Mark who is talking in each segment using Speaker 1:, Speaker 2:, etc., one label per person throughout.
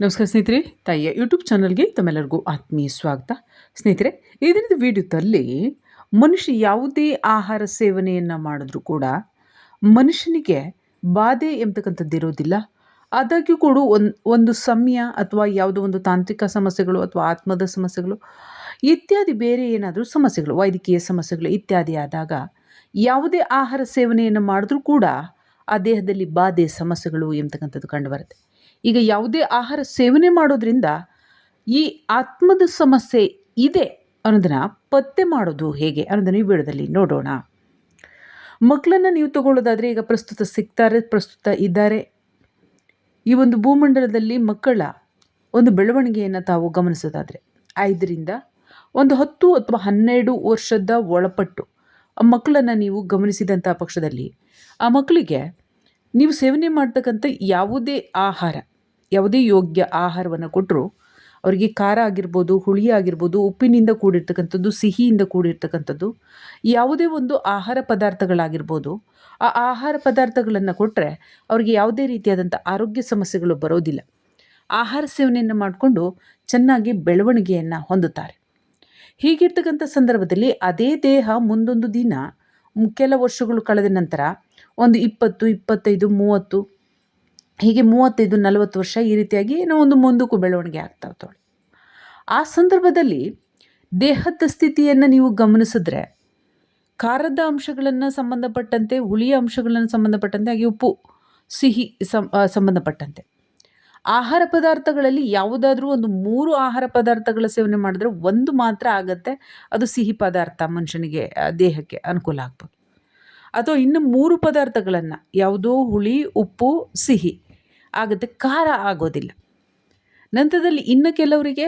Speaker 1: ನಮಸ್ಕಾರ ಸ್ನೇಹಿತರೆ, ತಾಯಿಯ ಯೂಟ್ಯೂಬ್ ಚಾನಲ್ಗೆ ತಮ್ಮೆಲ್ಲರಿಗೂ ಆತ್ಮೀಯ ಸ್ವಾಗತ. ಸ್ನೇಹಿತರೆ, ಈ ದಿನದ ವಿಡಿಯೋದಲ್ಲಿ ಮನುಷ್ಯ ಯಾವುದೇ ಆಹಾರ ಸೇವನೆಯನ್ನು ಮಾಡಿದ್ರೂ ಕೂಡ ಮನುಷ್ಯನಿಗೆ ಬಾಧೆ ಎಂಬತಕ್ಕಂಥದ್ದು ಇರೋದಿಲ್ಲ ಆದಾಗ್ಯೂ ಕೂಡ ಒಂದು ಒಂದು ಸಮಯ ಅಥವಾ ಯಾವುದೋ ಒಂದು ತಾಂತ್ರಿಕ ಸಮಸ್ಯೆಗಳು ಅಥವಾ ಆತ್ಮದ ಸಮಸ್ಯೆಗಳು, ಇತ್ಯಾದಿ ಬೇರೆ ಏನಾದರೂ ಸಮಸ್ಯೆಗಳು, ವೈದ್ಯಕೀಯ ಸಮಸ್ಯೆಗಳು ಇತ್ಯಾದಿ ಆದಾಗ ಯಾವುದೇ ಆಹಾರ ಸೇವನೆಯನ್ನು ಮಾಡಿದ್ರೂ ಕೂಡ ಆ ದೇಹದಲ್ಲಿ ಬಾಧೆ, ಸಮಸ್ಯೆಗಳು ಎಂಬತಕ್ಕಂಥದ್ದು ಕಂಡುಬರುತ್ತೆ ಈಗ ಯಾವುದೇ ಆಹಾರ ಸೇವನೆ ಮಾಡೋದ್ರಿಂದ ಈ ಆತ್ಮದ ಸಮಸ್ಯೆ ಇದೆ ಅನ್ನೋದನ್ನು ಪತ್ತೆ ಮಾಡೋದು ಹೇಗೆ ಅನ್ನೋದನ್ನು ಈ ವಿಡಿಯೋದಲ್ಲಿ ನೋಡೋಣ. ಮಕ್ಕಳನ್ನು ನೀವು ತಗೊಳ್ಳೋದಾದರೆ ಈಗ ಪ್ರಸ್ತುತ ಸಿಗ್ತಾರೆ, ಪ್ರಸ್ತುತ ಇದ್ದಾರೆ. ಈ ಒಂದು ಭೂಮಂಡಲದಲ್ಲಿ ಮಕ್ಕಳ ಒಂದು ಬೆಳವಣಿಗೆಯನ್ನು ತಾವು ಗಮನಿಸೋದಾದರೆ ಐದರಿಂದ ಒಂದು ಹತ್ತು ಅಥವಾ ಹನ್ನೆರಡು ವರ್ಷದ ಒಳಪಟ್ಟು ಆ ಮಕ್ಕಳನ್ನು ನೀವು ಗಮನಿಸಿದಂಥ ಪಕ್ಷದಲ್ಲಿ ಆ ಮಕ್ಕಳಿಗೆ ನೀವು ಸೇವನೆ ಮಾಡ್ತಕ್ಕಂಥ ಯಾವುದೇ ಆಹಾರ ಯಾವುದೇ ಯೋಗ್ಯ ಆಹಾರವನ್ನು ಕೊಟ್ಟರು ಅವರಿಗೆ ಖಾರ ಆಗಿರ್ಬೋದು, ಹುಳಿ ಆಗಿರ್ಬೋದು, ಉಪ್ಪಿನಿಂದ ಕೂಡಿರ್ತಕ್ಕಂಥದ್ದು, ಸಿಹಿಯಿಂದ ಕೂಡಿರ್ತಕ್ಕಂಥದ್ದು, ಯಾವುದೇ ಒಂದು ಆಹಾರ ಪದಾರ್ಥಗಳಾಗಿರ್ಬೋದು, ಆ ಆಹಾರ ಪದಾರ್ಥಗಳನ್ನು ಕೊಟ್ಟರೆ ಅವರಿಗೆ ಯಾವುದೇ ರೀತಿಯಾದಂಥ ಆರೋಗ್ಯ ಸಮಸ್ಯೆಗಳು ಬರೋದಿಲ್ಲ. ಆಹಾರ ಸೇವನೆಯನ್ನು ಮಾಡಿಕೊಂಡು ಚೆನ್ನಾಗಿ ಬೆಳವಣಿಗೆಯನ್ನು ಹೊಂದುತ್ತಾರೆ. ಹೀಗಿರ್ತಕ್ಕಂಥ ಸಂದರ್ಭದಲ್ಲಿ ಅದೇ ದೇಹ ಮುಂದೊಂದು ದಿನ ಕೆಲ ವರ್ಷಗಳು ಕಳೆದ ನಂತರ, ಒಂದು ಇಪ್ಪತ್ತು, ಇಪ್ಪತ್ತೈದು, ಮೂವತ್ತು ಹೀಗೆ ಮೂವತ್ತೈದು, ನಲವತ್ತು ವರ್ಷ ಈ ರೀತಿಯಾಗಿ ಏನೋ ಒಂದು ಮುಂದಕ್ಕೂ ಬೆಳವಣಿಗೆ ಆಗ್ತಾ ಹೋಗ್ತಾಳೆ ಆ ಸಂದರ್ಭದಲ್ಲಿ ದೇಹದ ಸ್ಥಿತಿಯನ್ನು ನೀವು ಗಮನಿಸಿದ್ರೆ ಖಾರದ ಅಂಶಗಳನ್ನು ಸಂಬಂಧಪಟ್ಟಂತೆ, ಹುಳಿಯ ಅಂಶಗಳನ್ನು ಸಂಬಂಧಪಟ್ಟಂತೆ, ಹಾಗೆ ಉಪ್ಪು, ಸಿಹಿ ಸಂಬಂಧಪಟ್ಟಂತೆ. ಆಹಾರ ಪದಾರ್ಥಗಳಲ್ಲಿ ಯಾವುದಾದ್ರೂ ಒಂದು ಮೂರು ಆಹಾರ ಪದಾರ್ಥಗಳ ಸೇವನೆ ಮಾಡಿದ್ರೆ ಒಂದು ಮಾತ್ರ ಆಗುತ್ತೆ, ಅದು ಸಿಹಿ ಪದಾರ್ಥ ಮನುಷ್ಯನಿಗೆ ದೇಹಕ್ಕೆ ಅನುಕೂಲ ಆಗ್ಬೋದು. ಅಥವಾ ಇನ್ನು ಮೂರು ಪದಾರ್ಥಗಳನ್ನು, ಯಾವುದೋ ಹುಳಿ, ಉಪ್ಪು, ಸಿಹಿ ಆಗುತ್ತೆ ಖಾರ ಆಗೋದಿಲ್ಲ. ನಂತರದಲ್ಲಿ ಇನ್ನು ಕೆಲವರಿಗೆ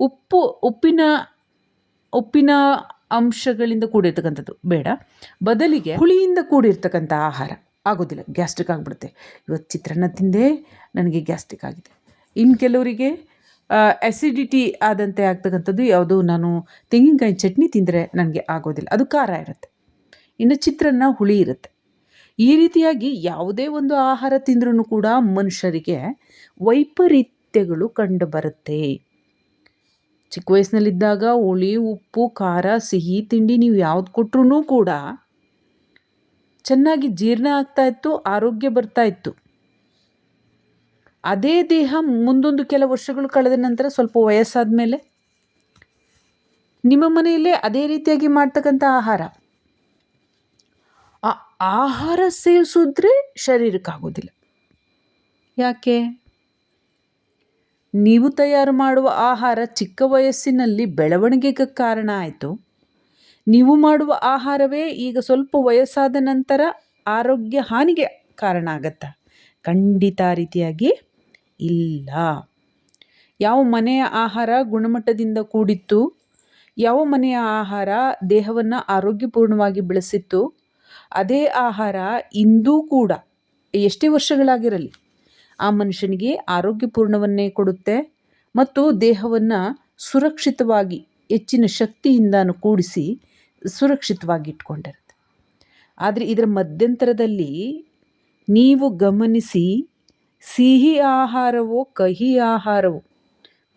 Speaker 1: ಉಪ್ಪು, ಉಪ್ಪಿನ ಉಪ್ಪಿನ ಅಂಶಗಳಿಂದ ಕೂಡಿರ್ತಕ್ಕಂಥದ್ದು ಬೇಡ. ಬದಲಿಗೆ ಹುಳಿಯಿಂದ ಕೂಡಿರ್ತಕ್ಕಂಥ ಆಹಾರ ಆಗೋದಿಲ್ಲ. ಗ್ಯಾಸ್ಟ್ರಿಕ್ ಆಗಿಬಿಡುತ್ತೆ. ಇವತ್ತು ಚಿತ್ರಾನ್ನ ತಿಂದೇ ನನಗೆ ಗ್ಯಾಸ್ಟ್ರಿಕ್ ಆಗಿದೆ. ಇನ್ನು ಕೆಲವರಿಗೆ ಆ್ಯಸಿಡಿಟಿ ಆದಂತೆ ಆಗ್ತಕ್ಕಂಥದ್ದು ಯಾವುದು? ನಾನು ತೆಂಗಿನಕಾಯಿ ಚಟ್ನಿ ತಿಂದರೆ ನನಗೆ ಆಗೋದಿಲ್ಲ. ಅದು ಖಾರ ಇರುತ್ತೆ. ಇನ್ನು ಚಿತ್ರಾನ್ನ ಹುಳಿ ಇರುತ್ತೆ. ಈ ರೀತಿಯಾಗಿ ಯಾವುದೇ ಒಂದು ಆಹಾರ ತಿಂದ್ರೂ ಕೂಡ ಮನುಷ್ಯರಿಗೆ ವೈಪರೀತ್ಯಗಳು ಕಂಡುಬರುತ್ತೆ. ಚಿಕ್ಕ ವಯಸ್ಸಿನಲ್ಲಿದ್ದಾಗ ಹುಳಿ, ಉಪ್ಪು, ಖಾರ, ಸಿಹಿ ತಿಂಡಿ ನೀವು ಯಾವ್ದು ಕೊಟ್ರೂ ಕೂಡ ಚೆನ್ನಾಗಿ ಜೀರ್ಣ ಆಗ್ತಾ ಇತ್ತು, ಆರೋಗ್ಯ ಬರ್ತಾ ಇತ್ತು. ಅದೇ ದೇಹ ಮುಂದೊಂದು ಕೆಲ ವರ್ಷಗಳು ಕಳೆದ ನಂತರ ಸ್ವಲ್ಪ ವಯಸ್ಸಾದ ಮೇಲೆ ನಿಮ್ಮ ಮನೆಯಲ್ಲೇ ಅದೇ ರೀತಿಯಾಗಿ ಮಾಡ್ತಕ್ಕಂಥ ಆಹಾರ. ಆ ಆಹಾರ ಸೇವಿಸಿದ್ರೆ ಶರೀರಕ್ಕಾಗೋದಿಲ್ಲ. ಯಾಕೆ? ನೀವು ತಯಾರು ಮಾಡುವ ಆಹಾರ ಚಿಕ್ಕ ವಯಸ್ಸಿನಲ್ಲಿ ಬೆಳವಣಿಗೆಗೆ ಕಾರಣ ಆಯಿತು. ನೀವು ಮಾಡುವ ಆಹಾರವೇ ಈಗ ಸ್ವಲ್ಪ ವಯಸ್ಸಾದ ನಂತರ ಆರೋಗ್ಯ ಹಾನಿಗೆ ಕಾರಣ ಆಗತ್ತಾ? ಖಂಡಿತ ರೀತಿಯಾಗಿ ಇಲ್ಲ. ಯಾವ ಮನೆಯ ಆಹಾರ ಗುಣಮಟ್ಟದಿಂದ ಕೂಡಿತ್ತು? ಯಾವ ಮನೆಯ ಆಹಾರ ದೇಹವನ್ನು ಆರೋಗ್ಯಪೂರ್ಣವಾಗಿ ಬೆಳೆಸಿತ್ತು? ಅದೇ ಆಹಾರ ಇಂದೂ ಕೂಡ ಎಷ್ಟೇ ವರ್ಷಗಳಾಗಿರಲಿ, ಆ ಮನುಷ್ಯನಿಗೆ ಆರೋಗ್ಯಪೂರ್ಣವನ್ನೇ ಕೊಡುತ್ತೆ ಮತ್ತು ದೇಹವನ್ನು ಸುರಕ್ಷಿತವಾಗಿ, ಹೆಚ್ಚಿನ ಶಕ್ತಿಯಿಂದನೂ ಕೂಡಿಸಿ ಸುರಕ್ಷಿತವಾಗಿ ಇಟ್ಕೊಂಡಿರುತ್ತೆ ಆದರೆ ಇದರ ಮಧ್ಯಂತರದಲ್ಲಿ ನೀವು ಗಮನಿಸಿ, ಸಿಹಿ ಆಹಾರವೋ, ಕಹಿ ಆಹಾರವೋ,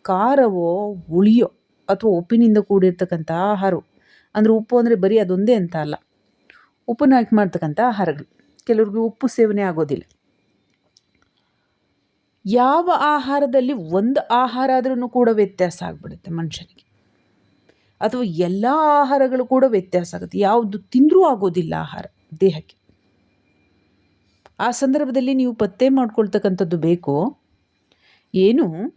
Speaker 1: ಖಾರವೋ ಉಳಿಯೋ ಅಥವಾ ಉಪ್ಪಿನಿಂದ ಕೂಡಿರ್ತಕ್ಕಂಥ ಆಹಾರವು, ಅಂದರೆ ಉಪ್ಪು ಅಂದರೆ ಬರೀ ಅದೊಂದೇ ಅಂತ ಅಲ್ಲ. ಉಪ್ಪನ್ನು ಹಾಕಿ ಮಾಡ್ತಕ್ಕಂಥ ಆಹಾರಗಳು. ಕೆಲವ್ರಿಗೆ ಉಪ್ಪು ಸೇವನೆ ಆಗೋದಿಲ್ಲ. ಯಾವ ಆಹಾರದಲ್ಲಿ ಒಂದು ಆಹಾರ ಆದ್ರೂ ಕೂಡ ವ್ಯತ್ಯಾಸ ಆಗಿಬಿಡುತ್ತೆ ಮನುಷ್ಯನಿಗೆ. ಅಥವಾ ಎಲ್ಲ ಆಹಾರಗಳು ಕೂಡ ವ್ಯತ್ಯಾಸ ಆಗುತ್ತೆ. ಯಾವುದು ತಿಂದರೂ ಆಗೋದಿಲ್ಲ ಆಹಾರ, ದೇಹಕ್ಕೆ. ಆ ಸಂದರ್ಭದಲ್ಲಿ ನೀವು ಪತ್ತೆ ಮಾಡ್ಕೊಳ್ತಕ್ಕಂಥದ್ದು ಬೇಕು? ಏನು?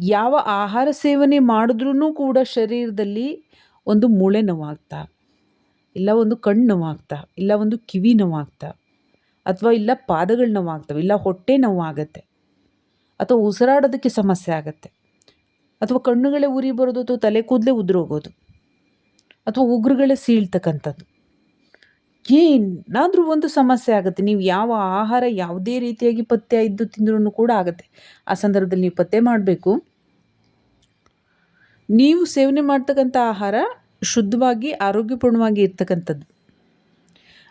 Speaker 1: ಯಾವ ಆಹಾರ ಸೇವನೆ ಮಾಡಿದ್ರೂ ಕೂಡ ಶರೀರದಲ್ಲಿ ಒಂದು ಮೂಳೆ ನೋವಾಗ್ತಾ ಇಲ್ಲ ಒಂದು ಕಣ್ಣು ನೋವಾಗ್ತಾ, ಇಲ್ಲ ಒಂದು ಕಿವಿ ನೋವಾಗ್ತಾ, ಅಥವಾ ಇಲ್ಲ ಪಾದಗಳು ನೋವಾಗ್ತವೆ, ಇಲ್ಲ ಹೊಟ್ಟೆ ನೋವಾಗತ್ತೆ, ಅಥವಾ ಉಸಿರಾಡೋದಕ್ಕೆ ಸಮಸ್ಯೆ ಆಗುತ್ತೆ, ಅಥವಾ ಕಣ್ಣುಗಳೇ ಉರಿ ಬರೋದು ಅಥವಾ ತಲೆ ಕೂದಲೇ ಉದುರೋಗೋದು, ಅಥವಾ ಉಗುರುಗಳೇ ಸೀಳ್ತಕ್ಕಂಥದ್ದು. ಏನಾದರೂ ಒಂದು ಸಮಸ್ಯೆ ಆಗುತ್ತೆ. ನೀವು ಯಾವ ಆಹಾರ ಯಾವುದೇ ರೀತಿಯಾಗಿ ಪತ್ತೆ ಇದ್ದು ತಿಂದ್ರೂ ಕೂಡ ಆಗುತ್ತೆ. ಆ ಸಂದರ್ಭದಲ್ಲಿ ನೀವು ಪತ್ತೆ ಮಾಡಬೇಕು. ನೀವು ಸೇವನೆ ಮಾಡ್ತಕ್ಕಂಥ ಆಹಾರ ಶುದ್ಧವಾಗಿ, ಆರೋಗ್ಯಪೂರ್ಣವಾಗಿ ಇರ್ತಕ್ಕಂಥದ್ದು.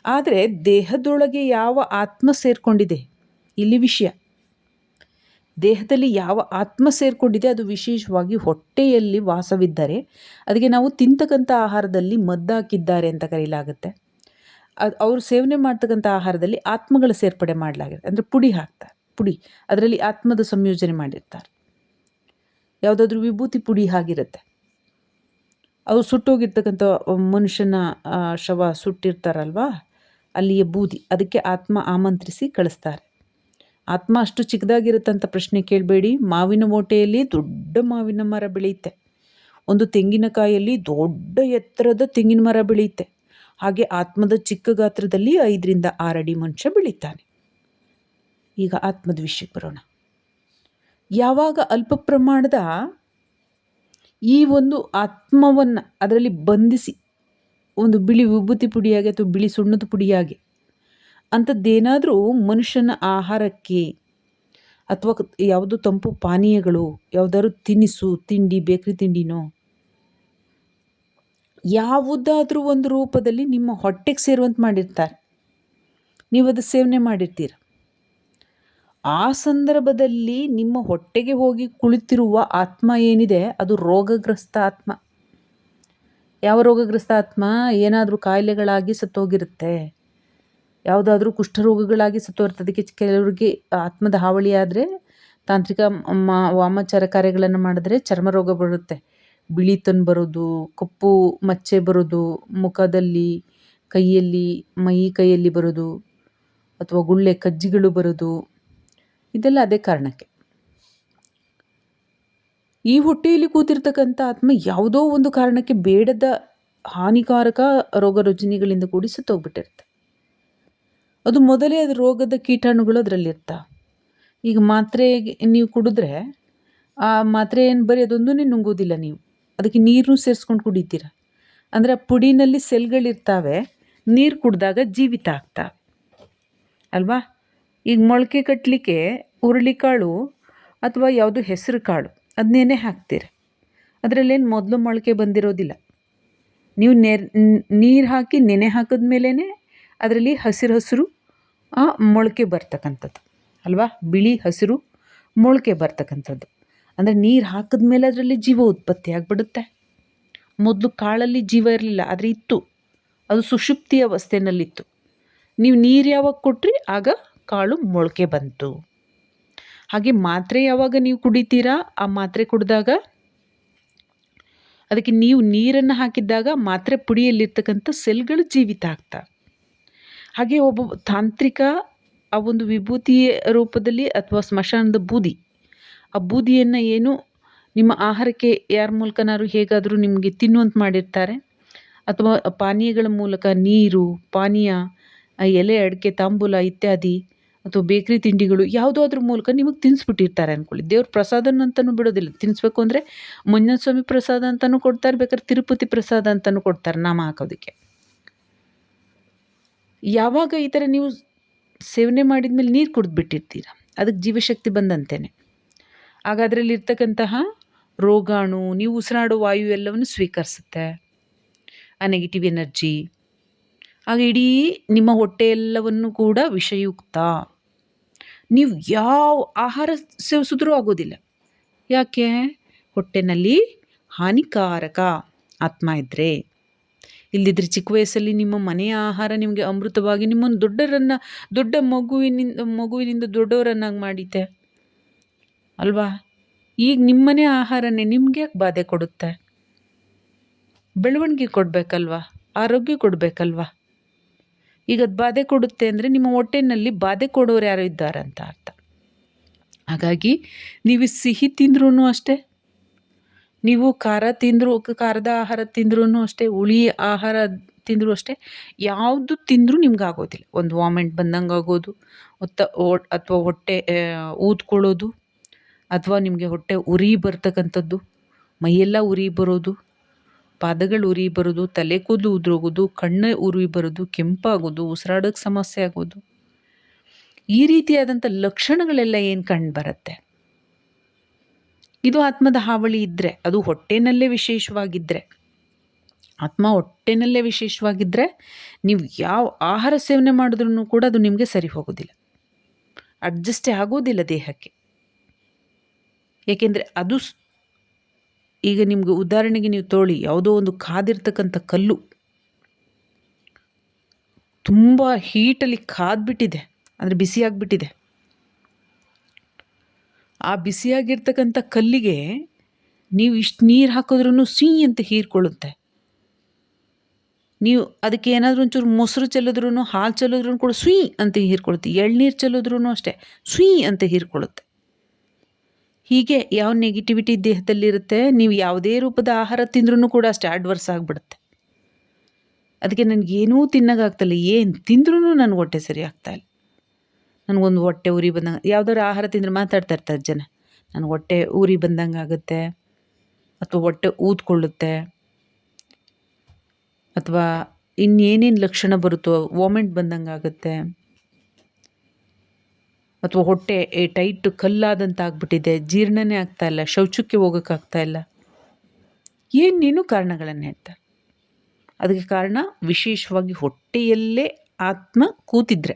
Speaker 1: ಆದರೆ ದೇಹದೊಳಗೆ ಯಾವ ಆತ್ಮ ಸೇರಿಕೊಂಡಿದೆ? ಇಲ್ಲಿ ವಿಷಯ. ದೇಹದಲ್ಲಿ ಯಾವ ಆತ್ಮ ಸೇರಿಕೊಂಡಿದೆ? ಅದು ವಿಶೇಷವಾಗಿ ಹೊಟ್ಟೆಯಲ್ಲಿ ವಾಸವಿದ್ದರೆ ಅದಕ್ಕೆ ನಾವು ತಿಂತಕ್ಕಂಥ ಆಹಾರದಲ್ಲಿ ಮದ್ದಾಕಿದ್ದಾರೆ ಅಂತ ಕರೀಲಾಗುತ್ತೆ. ಅದು ಅವರು ಸೇವನೆ ಮಾಡ್ತಕ್ಕಂಥ ಆಹಾರದಲ್ಲಿ ಆತ್ಮಗಳ ಸೇರ್ಪಡೆ ಮಾಡಲಾಗಿದೆ ಅಂದರೆ ಪುಡಿ ಹಾಕ್ತಾರೆ. ಪುಡಿ. ಅದರಲ್ಲಿ ಆತ್ಮದ ಸಂಯೋಜನೆ ಮಾಡಿರ್ತಾರೆ. ಯಾವುದಾದ್ರೂ ವಿಭೂತಿ ಪುಡಿ ಆಗಿರುತ್ತೆ ಅವು ಸುಟ್ಟೋಗಿರ್ತಕ್ಕಂಥ ಮನುಷ್ಯನ ಶವ ಸುಟ್ಟಿರ್ತಾರಲ್ವಾ? ಅಲ್ಲಿಯ ಬೂದಿ, ಅದಕ್ಕೆ ಆತ್ಮ ಆಮಂತ್ರಿಸಿ ಕಳಿಸ್ತಾರೆ. ಆತ್ಮ ಅಷ್ಟು ಚಿಕ್ಕದಾಗಿರುತ್ತಂತ ಪ್ರಶ್ನೆ ಕೇಳಬೇಡಿ. ಮಾವಿನ ಓಟೆಯಲ್ಲಿ ದೊಡ್ಡ ಮಾವಿನ ಮರ ಬೆಳೆಯುತ್ತೆ. ಒಂದು ತೆಂಗಿನಕಾಯಲ್ಲಿ ದೊಡ್ಡ ಎತ್ತರದ ತೆಂಗಿನ ಮರ ಬೆಳೆಯುತ್ತೆ. ಹಾಗೆ ಆತ್ಮದ ಚಿಕ್ಕ ಗಾತ್ರದಲ್ಲಿ ಐದರಿಂದ ಆರಡಿ ಮನುಷ್ಯ ಬೆಳೀತಾನೆ. ಈಗ ಆತ್ಮದ ವಿಷಯಕ್ಕೆ ಬರೋಣ. ಯಾವಾಗ ಅಲ್ಪ ಪ್ರಮಾಣದ ಈ ಒಂದು ಆತ್ಮವನ್ನು ಅದರಲ್ಲಿ ಬಂಧಿಸಿ, ಒಂದು ಬಿಳಿ ವಿಭೂತಿ ಪುಡಿಯಾಗಿ ಅಥವಾ ಬಿಳಿ ಸುಣ್ಣದ ಪುಡಿಯಾಗಿ ಅಂಥದ್ದೇನಾದರೂ ಮನುಷ್ಯನ ಆಹಾರಕ್ಕೆ ಅಥವಾ ಯಾವುದು ತಂಪು ಪಾನೀಯಗಳು, ಯಾವುದಾದ್ರು ತಿನಿಸು, ತಿಂಡಿ, ಬೇಕ್ರಿ ತಿಂಡಿನೋ, ಯಾವುದಾದ್ರೂ ಒಂದು ರೂಪದಲ್ಲಿ ನಿಮ್ಮ ಹೊಟ್ಟೆಗೆ ಸೇರುವಂತೆ ಮಾಡಿರ್ತಾರೆ. ನೀವು ಅದು ಸೇವನೆ ಮಾಡಿರ್ತೀರ. ಆ ಸಂದರ್ಭದಲ್ಲಿ ನಿಮ್ಮ ಹೊಟ್ಟೆಗೆ ಹೋಗಿ ಕುಳಿತಿರುವ ಆತ್ಮ ಏನಿದೆ? ಅದು ರೋಗಗ್ರಸ್ತ ಆತ್ಮ. ಯಾವ ರೋಗಗ್ರಸ್ತ ಆತ್ಮ? ಏನಾದರೂ ಕಾಯಿಲೆಗಳಾಗಿ ಸತ್ತೋಗಿರುತ್ತೆ. ಯಾವುದಾದ್ರೂ ಕುಷ್ಠರೋಗಗಳಾಗಿ ಸತ್ತೋಗಿರುತ್ತೆ. ಅದಕ್ಕೆ ಕೆಲವರಿಗೆ ಆತ್ಮದ ಹಾವಳಿ ಆದರೆ ತಾಂತ್ರಿಕ ವಾಮಾಚಾರ ಕಾರ್ಯಗಳನ್ನು ಮಾಡಿದ್ರೆ ಚರ್ಮ ರೋಗ ಬರುತ್ತೆ. ಬಿಳಿತನ ಬರೋದು, ಕಪ್ಪು ಮಚ್ಚೆ ಬರೋದು, ಮುಖದಲ್ಲಿ, ಕೈಯಲ್ಲಿ, ಮೈ ಕೈಯಲ್ಲಿ ಬರೋದು, ಅಥವಾ ಗುಳ್ಳೆ ಕಜ್ಜಿಗಳು ಬರೋದು ಇದೆಲ್ಲ ಅದೇ ಕಾರಣಕ್ಕೆ. ಈ ಹೊಟ್ಟೆಯಲ್ಲಿ ಕೂತಿರ್ತಕ್ಕಂಥ ಆತ್ಮ ಯಾವುದೋ ಒಂದು ಕಾರಣಕ್ಕೆ ಬೇಡದ ಹಾನಿಕಾರಕ ರೋಗ ರುಜಿನಿಗಳಿಂದ ಕೂಡಿ ಸತ್ತೋಗ್ಬಿಟ್ಟಿರುತ್ತೆ. ಅದು ಮೊದಲೇ ಅದು ರೋಗದ ಕೀಟಾಣುಗಳು ಅದರಲ್ಲಿರ್ತ ಈಗ ಮಾತ್ರೆ ನೀವು ಕುಡಿದ್ರೆ ಆ ಮಾತ್ರೆ ಏನು ಬರೀ ಅದೊಂದೂ ನುಂಗೋದಿಲ್ಲ ನೀವು. ಅದಕ್ಕೆ ನೀರು ಸೇರಿಸ್ಕೊಂಡು ಕುಡಿತೀರ. ಅಂದರೆ ಆ ಪುಡಿನಲ್ಲಿ ಸೆಲ್ಗಳಿರ್ತಾವೆ, ನೀರು ಕುಡಿದಾಗ ಜೀವಿತ ಆಗ್ತಾವೆ. ಅಲ್ವಾ? ಈಗ ಮೊಳಕೆ ಕಟ್ಟಲಿಕ್ಕೆ ಹುರುಳಿಕಾಳು ಅಥವಾ ಯಾವುದು ಹೆಸರು ಕಾಳು ಅದನ್ನೇನೆ ಹಾಕ್ತೀರಿ. ಅದರಲ್ಲೇನು ಮೊದಲು ಮೊಳಕೆ ಬಂದಿರೋದಿಲ್ಲ. ನೀವು ನೆರ್, ನೀರು ಹಾಕಿ ನೆನೆ ಹಾಕಿದ ಮೇಲೇ ಅದರಲ್ಲಿ ಹಸಿರು ಹಸಿರು ಮೊಳಕೆ ಬರ್ತಕ್ಕಂಥದ್ದು. ಅಲ್ವಾ? ಬಿಳಿ ಹಸಿರು, ಮೊಳಕೆ ಬರ್ತಕ್ಕಂಥದ್ದು. ಅಂದರೆ ನೀರು ಹಾಕಿದ ಮೇಲೆ ಅದರಲ್ಲಿ ಜೀವ ಉತ್ಪತ್ತಿ ಆಗಿಬಿಡುತ್ತೆ. ಮೊದಲು ಕಾಳಲ್ಲಿ ಜೀವ ಇರಲಿಲ್ಲ, ಆದರೆ ಇತ್ತು. ಅದು ಸುಷುಪ್ತಿ ಅವಸ್ಥೆಯಲ್ಲಿತ್ತು ನೀವು ನೀರು ಯಾವಾಗ ಕೊಟ್ರಿ, ಆಗ ಕಾಳು ಮೊಳಕೆ ಬಂತು. ಹಾಗೆ ಮಾತ್ರೆ ಯಾವಾಗ ನೀವು ಕುಡಿತೀರಾ? ಆ ಮಾತ್ರೆ ಕುಡಿದಾಗ? ಅದಕ್ಕೆ ನೀವು ನೀರನ್ನು ಹಾಕಿದ್ದಾಗ ಮಾತ್ರೆ ಪುಡಿಯಲ್ಲಿರ್ತಕ್ಕಂಥ ಸೆಲ್ಗಳು ಜೀವಿತ ಆಗ್ತಾ. ಹಾಗೆ ಒಬ್ಬ ತಾಂತ್ರಿಕ ಆ ಒಂದು ವಿಭೂತಿಯ ರೂಪದಲ್ಲಿ ಅಥವಾ ಸ್ಮಶಾನದ ಬೂದಿ. ಆ ಬೂದಿಯನ್ನು ಏನು ನಿಮ್ಮ ಆಹಾರಕ್ಕೆ ಯಾರ ಮೂಲಕನಾದ್ರು ಹೇಗಾದರೂ ನಿಮಗೆ ತಿನ್ನುವಂತ ಮಾಡಿರ್ತಾರೆ. ಅಥವಾ ಪಾನೀಯಗಳ ಮೂಲಕ ನೀರು, ಪಾನೀಯ ಎಲೆ, ಅಡಿಕೆ, ತಾಂಬೂಲ ಇತ್ಯಾದಿ ಅಥವಾ ಬೇಕ್ರಿ ತಿಂಡಿಗಳು ಯಾವುದಾದ್ರ ಮೂಲಕ ನಿಮಗೆ ತಿನ್ನಿಸ್ಬಿಟ್ಟಿರ್ತಾರೆ ಅಂದ್ಕೊಳ್ಳಿ ದೇವ್ರ ಪ್ರಸಾದನಂತನೂ ಬಿಡೋದಿಲ್ಲ. ತಿನ್ನಿಸ್ಬೇಕು ಅಂದರೆ ಮಂಜುನಾಥ ಸ್ವಾಮಿ ಪ್ರಸಾದ ಅಂತಲೂ ಕೊಡ್ತಾರೆ, ಬೇಕಾದ್ರೆ ತಿರುಪತಿ ಪ್ರಸಾದ ಅಂತಲೂ ಕೊಡ್ತಾರೆ ನಾಮ ಹಾಕೋದಕ್ಕೆ. ಯಾವಾಗ ಈ ಥರ ನೀವು ಸೇವನೆ ಮಾಡಿದ ಮೇಲೆ ನೀರು ಕುಡಿದ್ಬಿಟ್ಟಿರ್ತೀರ? ಅದಕ್ಕೆ ಜೀವಶಕ್ತಿ ಬಂದಂತೆಯೇ ಆಗ ಅದರಲ್ಲಿ ಇರ್ತಕ್ಕಂತಹ ರೋಗಾಣು, ನೀವು ಉಸಿರಾಡೋ ವಾಯು ಎಲ್ಲವನ್ನು ಸ್ವೀಕರಿಸುತ್ತೆ. ಆ ನೆಗೆಟಿವ್ ಎನರ್ಜಿ. ಆಗ ಇಡೀ ನಿಮ್ಮ ಹೊಟ್ಟೆ ಎಲ್ಲವನ್ನು ಕೂಡ ವಿಷಯುಕ್ತ. ನೀವು ಯಾವ ಆಹಾರ ಸೇವಿಸಿದ್ರೂ ಆಗೋದಿಲ್ಲ. ಯಾಕೆ? ಹೊಟ್ಟೆನಲ್ಲಿ ಹಾನಿಕಾರಕ ಆತ್ಮ ಇದ್ದರೆ ಇಲ್ಲದಿದ್ದರೆ ಚಿಕ್ಕ ವಯಸ್ಸಲ್ಲಿ ನಿಮ್ಮ ಮನೆಯ ಆಹಾರ ನಿಮಗೆ ಅಮೃತವಾಗಿ ನಿಮ್ಮನ್ನು ದೊಡ್ಡರನ್ನು, ದೊಡ್ಡ ಮಗುವಿನಿಂದ ಮಗುವಿನಿಂದ ದೊಡ್ಡವರನ್ನಾಗಿ ಮಾಡಿದ್ದೆ ಅಲ್ವಾ? ಈಗ ನಿಮ್ಮನೆ ಆಹಾರನೇ ನಿಮ್ಗೆ ಯಾಕೆ ಬಾಧೆ ಕೊಡುತ್ತೆ? ಬೆಳವಣಿಗೆ ಕೊಡಬೇಕಲ್ವಾ? ಆರೋಗ್ಯ ಕೊಡಬೇಕಲ್ವಾ? ಈಗ ಅದು ಬಾಧೆ ಕೊಡುತ್ತೆ ಅಂದರೆ ನಿಮ್ಮ ಹೊಟ್ಟೆನಲ್ಲಿ ಬಾಧೆ ಕೊಡೋರು ಯಾರು ಇದ್ದಾರೆ ಅಂತ ಅರ್ಥ. ಹಾಗಾಗಿ ನೀವು ಸಿಹಿ ತಿಂದ್ರೂ ಅಷ್ಟೇ, ನೀವು ಖಾರ ತಿಂದರೂ, ಖಾರದ ಆಹಾರ ತಿಂದ್ರೂ ಅಷ್ಟೇ, ಹುಳಿ ಆಹಾರ ತಿಂದರೂ ಅಷ್ಟೇ, ಯಾವುದು ತಿಂದರೂ ನಿಮ್ಗೆ ಆಗೋದಿಲ್ಲ ಒಂದು ವಾಮೆಂಟ್ ಬಂದಂಗೆ ಆಗೋದು ಒತ್ತ ಅಥವಾ ಹೊಟ್ಟೆ ಊದ್ಕೊಳ್ಳೋದು, ಅಥವಾ ನಿಮಗೆ ಹೊಟ್ಟೆ ಉರಿ ಬರ್ತಕ್ಕಂಥದ್ದು, ಮೈಯೆಲ್ಲ ಉರಿ ಬರೋದು ಪಾದಗಳು ಉರಿ ಬರೋದು, ತಲೆ ಕೂದಲು ಉದುರೋಗೋದು, ಕಣ್ಣು ಉರಿ ಬರೋದು, ಕೆಂಪಾಗೋದು ಉಸಿರಾಡೋಕ್ಕೆ ಸಮಸ್ಯೆ ಆಗೋದು. ಈ ರೀತಿಯಾದಂಥ ಲಕ್ಷಣಗಳೆಲ್ಲ ಏನು ಕಂಡು ಬರುತ್ತೆ? ಇದು ಆತ್ಮದ ಹಾವಳಿ ಇದ್ದರೆ ಅದು ಹೊಟ್ಟೆನಲ್ಲೇ ವಿಶೇಷವಾಗಿದ್ದರೆ ಆತ್ಮ ಹೊಟ್ಟೆನಲ್ಲೇ ವಿಶೇಷವಾಗಿದ್ದರೆ ನೀವು ಯಾವ ಆಹಾರ ಸೇವನೆ ಮಾಡಿದ್ರೂ ಕೂಡ ಅದು ನಿಮಗೆ ಸರಿ ಹೋಗೋದಿಲ್ಲ. ಅಡ್ಜಸ್ಟೇ ಆಗೋದಿಲ್ಲ ದೇಹಕ್ಕೆ. ಏಕೆಂದರೆ ಅದು ಈಗ ನಿಮ್ಗೆ ಉದಾಹರಣೆಗೆ ನೀವು ತೋಳಿ, ಯಾವುದೋ ಒಂದು ಕಾದಿರ್ತಕ್ಕಂಥ ಕಲ್ಲು. ತುಂಬ ಹೀಟಲ್ಲಿ ಕಾದ್ಬಿಟ್ಟಿದೆ, ಅಂದರೆ ಬಿಸಿಯಾಗಿಬಿಟ್ಟಿದೆ ಆ ಬಿಸಿಯಾಗಿರ್ತಕ್ಕಂಥ ಕಲ್ಲಿಗೆ ನೀವು ಇಷ್ಟು ನೀರು ಹಾಕಿದ್ರೂ ಸೀ ಅಂತ ಹೀರ್ಕೊಳ್ಳುತ್ತೆ. ನೀವು ಅದಕ್ಕೆ ಏನಾದರೂ ಒಂಚೂರು ಮೊಸರು ಚೆಲ್ಲಿದ್ರೂ ಹಾಲು ಚೆಲ್ಲಿದ್ರೂ ಕೂಡ ಸ್ವೀ ಅಂತ ಹೀರ್ಕೊಳ್ಳುತ್ತೆ. ಎಳ್ನೀರು ಚೆಲ್ಲಿದ್ರೂ ಅಷ್ಟೇ ಸ್ವೀ ಅಂತ ಹೀರ್ಕೊಳ್ಳುತ್ತೆ. ಹೀಗೆ ಯಾವ ನೆಗೆಟಿವಿಟಿ ದೇಹದಲ್ಲಿರುತ್ತೆ, ನೀವು ಯಾವುದೇ ರೂಪದ ಆಹಾರ ತಿಂದ್ರೂ ಕೂಡ ಅಷ್ಟೇ ಅಡ್ವರ್ಸ್ ಆಗಿಬಿಡುತ್ತೆ. ಅದಕ್ಕೆ ನನಗೇನೂ ತಿನ್ನೋಕ್ಕಾಗ್ತಾಯಿಲ್ಲ ಏನು ತಿಂದ್ರೂ ನನಗೆ ಹೊಟ್ಟೆ ಸರಿ ಆಗ್ತಾಯಿಲ್ಲ ನನಗೊಂದು ಹೊಟ್ಟೆ ಉರಿ ಬಂದಂಗೆ, ಯಾವ್ದಾದ್ರು ಆಹಾರ ತಿಂದರೆ ಮಾತಾಡ್ತಾ ಇರ್ತಾರೆ ಜನ. ನನಗೆ ಹೊಟ್ಟೆ ಉರಿ ಬಂದಂಗೆ ಆಗುತ್ತೆ, ಅಥವಾ ಹೊಟ್ಟೆ ಊದ್ಕೊಳ್ಳುತ್ತೆ, ಅಥವಾ ಇನ್ನೇನೇನು ಲಕ್ಷಣ ಬರುತ್ತೋ ವಾಮಿಟ್ ಬಂದಂಗೆ ಆಗುತ್ತೆ. ಅಥವಾ ಹೊಟ್ಟೆ ಟೈಟ್ ಕಲ್ಲಾದಂತ ಆಗ್ಬಿಟ್ಟಿದೆ ಆಗ್ತಾ ಇಲ್ಲ, ಶೌಚಕ್ಕೆ ಹೋಗೋಕ್ಕಾಗ್ತಾ ಇಲ್ಲ. ಏನು ನೀನು ಕಾರಣಗಳನ್ನು ಹೇಳ್ತಾರೆ ಅದಕ್ಕೆ ಕಾರಣ ವಿಶೇಷವಾಗಿ ಹೊಟ್ಟೆಯಲ್ಲೇ ಆತ್ಮ ಕೂತಿದ್ರೆ,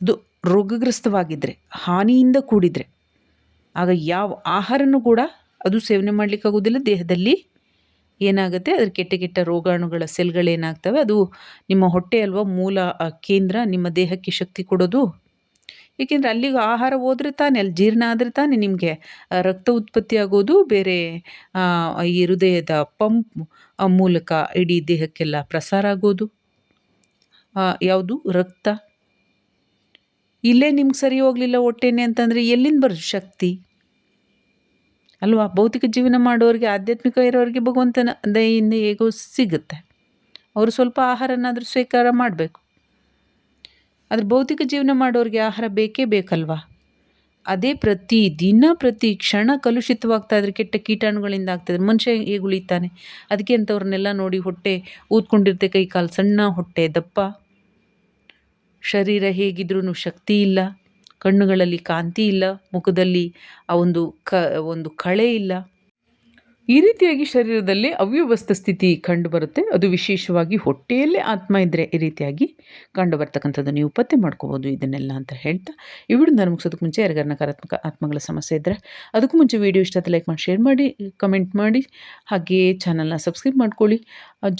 Speaker 1: ಅದು ರೋಗಗ್ರಸ್ತವಾಗಿದ್ದರೆ ಹಾನಿಯಿಂದ ಕೂಡಿದರೆ, ಆಗ ಯಾವ ಆಹಾರನೂ ಕೂಡ ಅದು ಸೇವನೆ ಮಾಡಲಿಕ್ಕಾಗೋದಿಲ್ಲ ದೇಹದಲ್ಲಿ ಏನಾಗುತ್ತೆ? ಅದ್ರ ಕೆಟ್ಟ ಕೆಟ್ಟ ರೋಗಾಣುಗಳ ಸೆಲ್ಗಳೇನಾಗ್ತವೆ? ಅದು ನಿಮ್ಮ ಹೊಟ್ಟೆ ಅಲ್ವಾ ಮೂಲ ಕೇಂದ್ರ, ನಿಮ್ಮ ದೇಹಕ್ಕೆ ಶಕ್ತಿ ಕೊಡೋದು ಏಕೆಂದರೆ ಅಲ್ಲಿಗೆ ಆಹಾರ ಹೋದ್ರೆ ತಾನೇ, ಅಲ್ಲಿ ಜೀರ್ಣ ಆದರೆ ತಾನೇ ನಿಮಗೆ ರಕ್ತ ಉತ್ಪತ್ತಿ ಆಗೋದು, ಬೇರೆ ಈ ಹೃದಯದ ಪಂಪ್ ಮೂಲಕ ಇಡೀ ದೇಹಕ್ಕೆಲ್ಲ ಪ್ರಸಾರ ಆಗೋದು. ಯಾವುದು? ರಕ್ತ. ಇಲ್ಲೇ ನಿಮ್ಗೆ ಸರಿ ಹೋಗಲಿಲ್ಲ ಹೊಟ್ಟೆನೆ ಅಂತಂದರೆ ಎಲ್ಲಿಂದ ಬರೋದು ಶಕ್ತಿ? ಅಲ್ವಾ? ಭೌತಿಕ ಜೀವನ ಮಾಡೋರಿಗೆ, ಆಧ್ಯಾತ್ಮಿಕ ಇರೋರಿಗೆ ಭಗವಂತನ ದಯೆಯಿಂದ ಹೇಗೋ ಸಿಗುತ್ತೆ. ಅವರು ಸ್ವಲ್ಪ ಆಹಾರನಾದರೂ ಸ್ವೀಕಾರ ಮಾಡಬೇಕು. ಆದರೆ ಭೌತಿಕ ಜೀವನ ಮಾಡೋರಿಗೆ ಆಹಾರ ಬೇಕೇ ಬೇಕಲ್ವಾ? ಅದೇ ಪ್ರತಿ ದಿನ, ಪ್ರತಿ ಕ್ಷಣ ಕಲುಷಿತವಾಗ್ತಾ ಇದ್ರೆ, ಕೆಟ್ಟ ಕೀಟಾಣುಗಳಿಂದ ಆಗ್ತದೆ ಮನುಷ್ಯ ಹೇಗೆ ಉಳಿತಾನೆ? ಅದಕ್ಕೆ ಅಂಥವ್ರನ್ನೆಲ್ಲ ನೋಡಿ ಹೊಟ್ಟೆ ಊದ್ಕೊಂಡಿರ್ತೆ ಕೈ ಕಾಲು ಸಣ್ಣ ಹೊಟ್ಟೆ, ದಪ್ಪ. ಶರೀರ ಹೇಗಿದ್ರೂ ಶಕ್ತಿ ಇಲ್ಲ, ಕಣ್ಣುಗಳಲ್ಲಿ ಕಾಂತಿ ಇಲ್ಲ, ಮುಖದಲ್ಲಿ ಆ ಒಂದು ಕ, ಒಂದು ಕಳೆ ಇಲ್ಲ. ಈ ರೀತಿಯಾಗಿ ಶರೀರದಲ್ಲಿ ಅವ್ಯವಸ್ಥ ಸ್ಥಿತಿ ಕಂಡುಬರುತ್ತೆ. ಅದು ವಿಶೇಷವಾಗಿ ಹೊಟ್ಟೆಯಲ್ಲೇ ಆತ್ಮ ಇದ್ದರೆ ಈ ರೀತಿಯಾಗಿ ಕಂಡು ಬರ್ತಕ್ಕಂಥದ್ದು ನೀವು ಪತ್ತೆ ಮಾಡ್ಕೋಬೋದು ಇದನ್ನೆಲ್ಲ ಅಂತ ಹೇಳ್ತಾ. ಈ ವಿಡಿಯೋ ನಾನು ಮುಗಿಸೋದಕ್ಕೆ ಮುಂಚೆ ಯಾರಿಗಾರ ನಕಾರಾತ್ಮಕ ಆತ್ಮಗಳ ಸಮಸ್ಯೆ ಇದ್ದರೆ ಅದಕ್ಕೂ ಮುಂಚೆ ವಿಡಿಯೋ ಇಷ್ಟ ಲೈಕ್ ಮಾಡಿ, ಶೇರ್ ಮಾಡಿ, ಕಮೆಂಟ್ ಮಾಡಿ. ಹಾಗೆಯೇ ಚಾನಲ್ನ ಸಬ್ಸ್ಕ್ರೈಬ್ ಮಾಡ್ಕೊಳ್ಳಿ.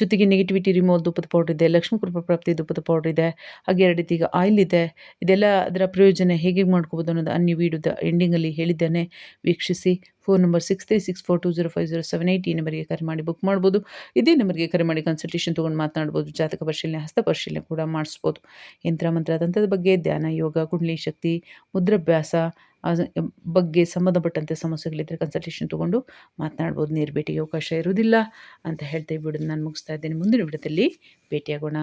Speaker 1: ಜೊತೆಗೆ ನೆಗೆಟಿವಿಟಿ ರಿಮೋವ್ ಧೂಪದ ಪೌಡ್ರ್ ಇದೆ, ಲಕ್ಷ್ಮೀ ಕೃಪಾ ಪ್ರಾಪ್ತಿ ಧೂಪದ ಪೌಡ್ರ್ ಇದೆ, ಹಾಗೆ ಎರಡು ಈಗ ಆಯಿಲ್ ಇದೆ. ಇದೆಲ್ಲ ಅದರ ಪ್ರಯೋಜನ ಹೇಗೆ ಮಾಡ್ಕೋಬೋದು ಅನ್ನೋದು ಅನ್ಯ ವಿಡಿಯೋದ ಎಂಡಿಂಗಲ್ಲಿ ಹೇಳಿದ್ದೇನೆ. ವೀಕ್ಷಿಸಿ. Phone number six three six four two zero five zero seven eight ಈ ನಂಬರಿಗೆ ಕರೆ ಮಾಡಿ ಬುಕ್ ಮಾಡ್ಬೋದು. ಇದೇ ನಂಬರ್ಗೆ ಕರೆ ಮಾಡಿ ಕನ್ಸಲ್ಟೇಷನ್ ತೊಗೊಂಡು ಮಾತನಾಡ್ಬೋದು. ಜಾತಕ ಪರಿಶೀಲನೆ, ಹಸ್ತ ಪರಿಶೀಲನೆ ಕೂಡ ಮಾಡಿಸ್ಬೋದು. ಯಂತ್ರ ಮಂತ್ರ ತಂತ್ರದ ಬಗ್ಗೆ ಧ್ಯಾನ, ಯೋಗ, ಕುಂಡ್ಲಿ ಶಕ್ತಿ, ಮುದ್ರಾಭ್ಯಾಸ ಬಗ್ಗೆ ಸಂಬಂಧಪಟ್ಟಂತೆ ಸಮಸ್ಯೆಗಳಿದ್ದರೆ ಕನ್ಸಲ್ಟೇಷನ್ ತೊಗೊಂಡು ಮಾತನಾಡ್ಬೋದು. ನೇರ ಭೇಟಿಗೆ ಅವಕಾಶ ಇರುವುದಿಲ್ಲ ಅಂತ ಹೇಳ್ತಾ ಈ ನಾನು ಮುಗಿಸ್ತಾ ಇದ್ದೇನೆ. ಮುಂದಿನ ವಿಡಿಯೋದಲ್ಲಿ ಭೇಟಿಯಾಗೋಣ.